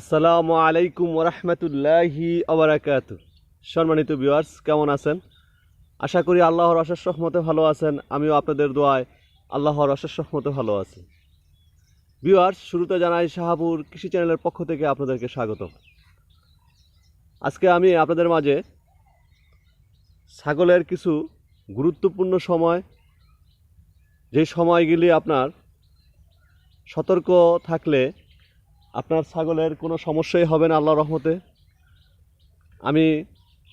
আসসালামু আলাইকুম ওরহমতুল্লাহি আবরাকাত সম্মানিত ভিউয়ার্স কেমন আছেন? আশা করি আল্লাহর অশেষ রহমতে ভালো আছেন। আমিও আপনাদের দোয়ায় আল্লাহর অশেষ রহমতে ভালো আছি। ভিউয়ার্স শুরুতে জানাই শাহাপুর কৃষি চ্যানেলের পক্ষ থেকে আপনাদেরকে স্বাগত আজকে আমি আপনাদের মাঝে ছাগলের কিছু গুরুত্বপূর্ণ সময়, যে সময়গুলি আপনার সতর্ক থাকলে আপনার ছাগলের কোনো সমস্যাই হবে না আল্লাহ রহমতে। আমি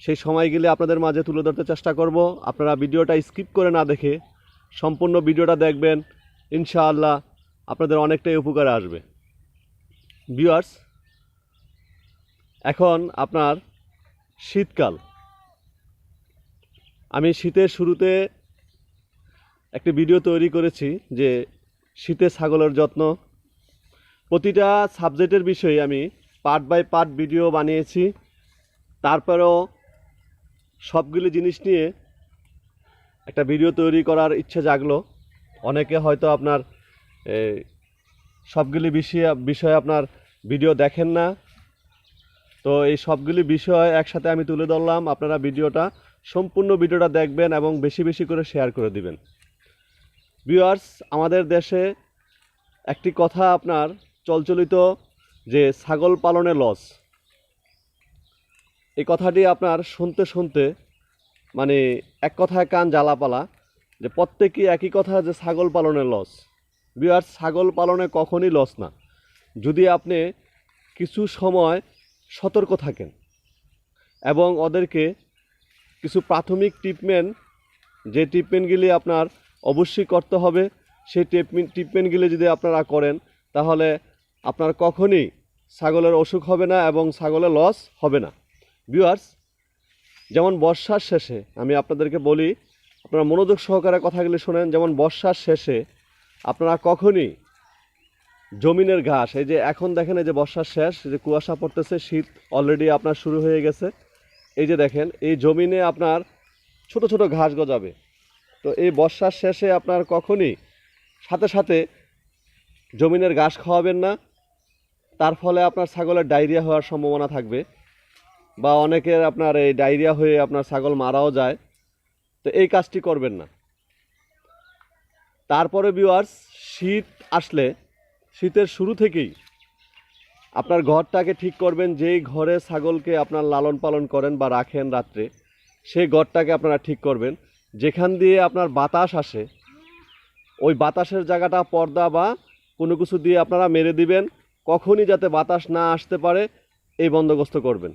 সেই সময় গেলে আপনাদের মাঝে তুলে ধরতে চেষ্টা করব। আপনারা ভিডিওটা স্কিপ করে না দেখে সম্পূর্ণ ভিডিওটা দেখবেন। ইনশাআল্লাহ আপনাদের অনেকটাই উপকারে আসবে। ভিউয়ার্স, এখন আপনার শীতকাল। আমি শীতের শুরুতে একটি ভিডিও তৈরি করেছি যে শীতে ছাগলের যত্ন প্রতিটা সাবজেক্টের বিষয়ে আমি পার্ট বাই পার্ট ভিডিও বানিয়েছি। তারপরেও সবগুলি জিনিস নিয়ে একটা ভিডিও তৈরি করার ইচ্ছে জাগলো। অনেকে হয়তো আপনার সবগুলি বিষয়ে বিষয়ে আপনার ভিডিও দেখেন না। তো এই সবগুলি বিষয় একসাথে আমি তুলে ধরলাম। আপনারা ভিডিওটা, সম্পূর্ণ ভিডিওটা দেখবেন এবং বেশি বেশি করে শেয়ার করে দিবেন। ভিউয়ার্স, আমাদের দেশে একটি কথা আপনার চলচলিত যে ছাগল পালনে লস। এই কথাটি আপনার শুনতে শুনতে মানে এক কথায় কান জ্বালাপালা, যে প্রত্যেকেই একই কথা যে ছাগল পালনে লস। বিয়ার, ছাগল পালনে কখনই লস না। যদি আপনি কিছু সময় সতর্ক থাকেন এবং ওদেরকে কিছু প্রাথমিক ট্রিটমেন্ট যে ট্রিটমেন্টগুলি আপনার অবশ্যই করতে হবে, সেই ট্রিটমেন্ট ট্রিটমেন্টগুলি যদি আপনারা করেন, তাহলে আপনার কখনই ছাগলের অসুখ হবে না এবং ছাগলের লস হবে না। ভিউয়ার্স যেমন বর্ষার শেষে আমি আপনাদেরকে বলি, আপনারা মনোযোগ সহকারে কথাগুলি শোনেন, যেমন বর্ষার শেষে আপনারা কখনই জমিনের ঘাস, এই যে এখন দেখেন এই যে বর্ষার শেষ যে কুয়াশা পড়তেছে, শীত অলরেডি আপনার শুরু হয়ে গেছে। এই যে দেখেন, এই জমিনে আপনার ছোট ছোট ঘাস গজাবে। তো এই বর্ষার শেষে আপনার কখনই সাথে সাথে জমিনের ঘাস খাওয়াবেন না তার ফলে আপনার ছাগলের ডায়রিয়া হওয়ার সম্ভাবনা থাকবে বা অনেকের আপনার এই ডায়রিয়া হয়ে আপনার ছাগল মারাও যায়। তো এই কাজটি করবেন না। তারপরে ভিউয়ার্স শীত আসলে, শীতের শুরু থেকেই আপনার ঘরটাকে ঠিক করবেন, যেই ঘরে ছাগলকে আপনার লালন পালন করেন বা রাখেন রাত্রে, সেই ঘরটাকে আপনারা ঠিক করবেন। যেখান দিয়ে আপনার বাতাস আসে, ওই বাতাসের জায়গাটা পর্দা বা কোনো কিছু দিয়ে আপনারা মেরে দিবেন। কখনই যাতে বাতাস না আসতে পারে, এই বন্দোবস্ত করবেন।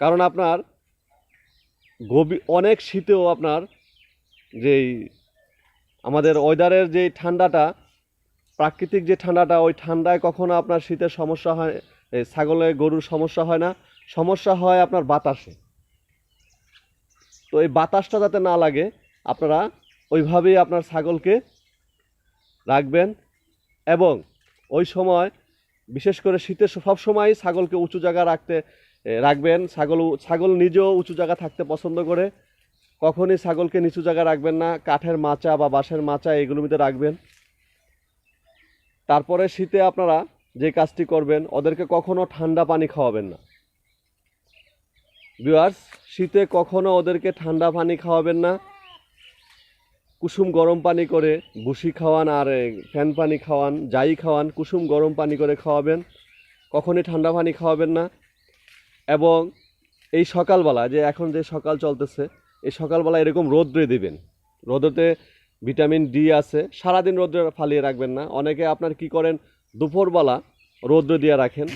কারণ আপনার গভীর, অনেক শীতেও আপনার যেই আমাদের ওয়েদারের যে ঠান্ডাটা, প্রাকৃতিক যে ঠান্ডাটা, ওই ঠান্ডায় কখনো আপনার শীতের সমস্যা হয় ছাগলে গরুর সমস্যা হয় না। সমস্যা হয় আপনার বাতাসে। তো এই বাতাসটা যাতে না লাগে, আপনারা ওইভাবেই আপনার ছাগলকে রাখবেন এবং ওই সময়, বিশেষ করে শীতের সব সময় ছাগলকে উঁচু জায়গা রাখতে রাখবেন। ছাগল ছাগল নিজেও উঁচু জায়গা থাকতে পছন্দ করে। কখনই ছাগলকে নিচু জায়গা রাখবেন না। কাঠের মাচা বা বাঁশের মাচা মধ্যে রাখবেন। তারপরে শীতে আপনারা যে কাজটি করবেন, ওদেরকে কখনো ঠান্ডা পানি খাওয়াবেন না। ভিউয়ার্স, শীতে কখনো ওদেরকে ঠান্ডা পানি খাওয়াবেন না। কুসুম গরম পানি করে বুসি খাওয়ান আর ফ্যান পানি খাওয়ান, যাই খাওয়ান, কুসুম গরম পানি করে খাওয়াবেন। কখনই ঠান্ডা পানি খাওয়াবেন না। এবং এই সকালবেলা, যে এখন যে সকাল চলতেছে, এই সকালবেলা এরকম রোদ্রে দিবেন। রোদ্রতে ভিটামিন ডি আছে, সারাদিন রোদ্রে ফালিয়ে রাখবেন না। অনেকে আপনার কি করেন, দুপুরবেলা রৌদ্র দিয়ে রাখেন।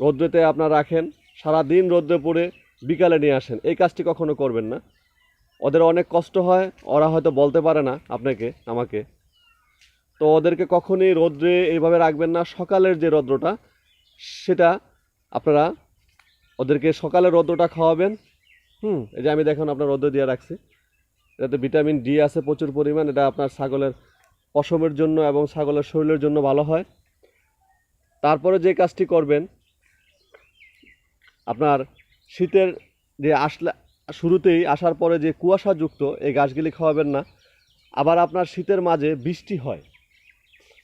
রৌদ্রেতে আপনার রাখেন, সারাদিন রৌদ্রে পড়ে বিকালে নিয়ে আসেন। এই কাজটি কখনো করবেন না। ওদের অনেক কষ্ট হয়, ওরা হয়তো বলতে পারে না আপনাকে, আমাকে। তো ওদেরকে কখনই রৌদ্রে এইভাবে রাখবেন না। সকালের যে রৌদ্রটা, সেটা আপনারা ওদেরকে সকালে রৌদ্রটা খাওয়াবেন। হুম, এই যে আমি দেখুন আপনার রৌদ্র দিয়ে রাখছি। এটাতে ভিটামিন ডি আছে প্রচুর পরিমাণ, এটা আপনার ছাগলের পশমের জন্য এবং ছাগলের শরীরের জন্য ভালো হয়। তারপরে যে কাজটি করবেন, আপনার শীতের যে আসলে শুরুতেই আসার পরে যে কুয়াশাযুক্ত, এই গাছগুলি খাওয়াবেন না। আবার আপনার শীতের মাঝে বৃষ্টি হয়।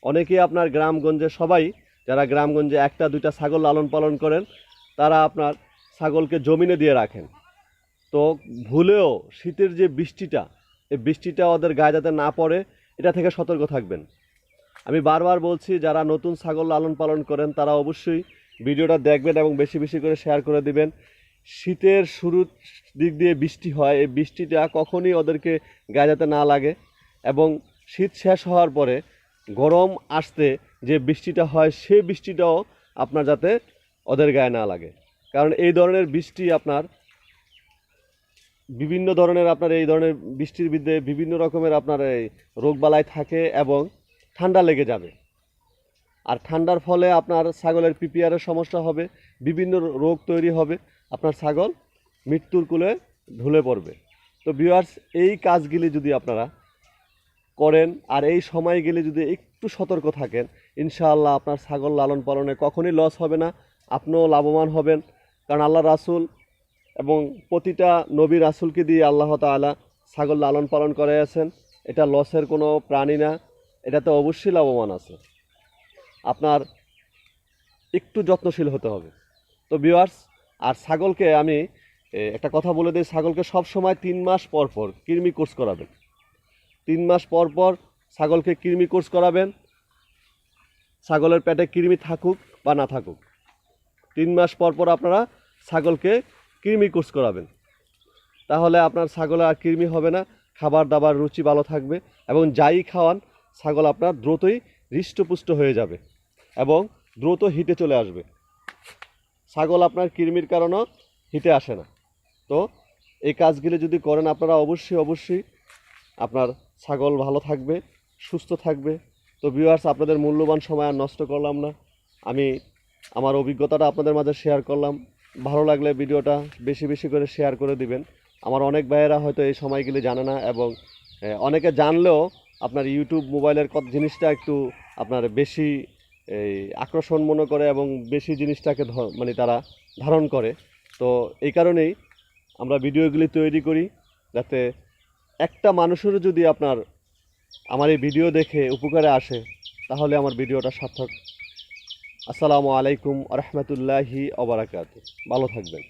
অনেকে আপনার গ্রামগঞ্জে, সবাই যারা গ্রামগঞ্জে একটা, দুইটা ছাগল লালন পালন করেন, তারা আপনার ছাগলকে জমিনে দিয়ে রাখেন। তো ভুলেও শীতের যে বৃষ্টিটা, এই বৃষ্টিটা ওদের গায়ে যাতে না পড়ে, এটা থেকে সতর্ক থাকবেন। আমি বারবার বলছি, যারা নতুন ছাগল লালন পালন করেন, তারা অবশ্যই ভিডিওটা দেখবেন এবং বেশি বেশি করে শেয়ার করে দিবেন। শীতের শুরুর দিক দিয়ে বৃষ্টি হয়। এই বৃষ্টিটা কখনই ওদেরকে গায়ে যাতে না লাগে এবং শীত শেষ হওয়ার পরে গরম আসতে যে বৃষ্টিটা হয় সেই বৃষ্টিটাও আপনার যাতে ওদের গায়ে না লাগে। কারণ এই ধরনের বৃষ্টি আপনার বিভিন্ন ধরনের আপনার এই ধরনের বৃষ্টির বিরুদ্ধে বিভিন্ন রকমের আপনার এই রোগবালাই থাকে এবং ঠান্ডা লেগে যাবে। আর ঠান্ডার ফলে আপনার ছাগলের পিপিআরের সমস্যা হবে, বিভিন্ন রোগ তৈরি হবে। আপনার ছাগল মৃত্যুর কুলে ঢুলে পড়বে। তো ভিউয়ার্স এই কাজগুলি যদি আপনারা করেন আর এই সময় গেলে যদি একটু সতর্ক থাকেন, ইনশাআল্লাহ আপনার ছাগল লালন পালনে কখনই লস হবে না, আপনিও লাভবান হবেন। কারণ আল্লাহ রাসূল এবং প্রতিটা নবী রাসূলকে দিয়ে আল্লাহ তাআলা ছাগল লালন পালন করে আছেন এটা লসের কোনো প্রাণী না, এটাতে অবশ্যই লাভবান আছে। আপনার একটু যত্নশীল হতে হবে। তো ভিউয়ার্স আর ছাগলকে আমি একটা কথা বলে দিই, ছাগলকে সব সময় তিন মাস পর পর কৃমি কোর্স করাবেন। তিন মাস পর পর ছাগলকে কৃমি কোর্স করাবেন, ছাগলের পেটে কৃমি থাকুক বা না থাকুক। তিন মাস পর পর আপনারা ছাগলকে কৃমি কোর্স করাবেন। তাহলে আপনার ছাগলে আর কৃমি হবে না, খাবার দাবার, রুচি ভালো থাকবে এবং যাই খাওয়ান, ছাগল আপনার দ্রুতই হৃষ্টপুষ্ট হয়ে যাবে এবং দ্রুত হিটে চলে আসবে। ছাগল আপনার কৃমির কারণেও হিটে আসে না। তো এই কাজগুলি যদি করেন, আপনারা অবশ্যই অবশ্যই আপনার ছাগল ভালো থাকবে, সুস্থ থাকবে। তো ভিউয়ার্স আপনাদের মূল্যবান সময় আর নষ্ট করলাম না। আমি আমার অভিজ্ঞতাটা আপনাদের মাঝে শেয়ার করলাম। ভালো লাগলে ভিডিওটা বেশি বেশি করে শেয়ার করে দিবেন। আমার অনেক ভাইয়েরা হয়তো এই সময়গুলি জানে না এবং অনেকে জানলেও আপনার ইউটিউব মোবাইলের জিনিসটা একটু আপনার বেশি এই আকর্ষণ মনে করে এবং বেশি জিনিসটাকে মানে তারা ধারণ করে। তো এই কারণেই আমরা ভিডিওগুলি তৈরি করি যাতে একটা মানুষেরও যদি আপনার আমার এই ভিডিও দেখে উপকারে আসে, তাহলে আমার ভিডিওটা সার্থক। আসসালামু আলাইকুম রহমতুল্লাহি অবরাকাত ভালো থাকবেন।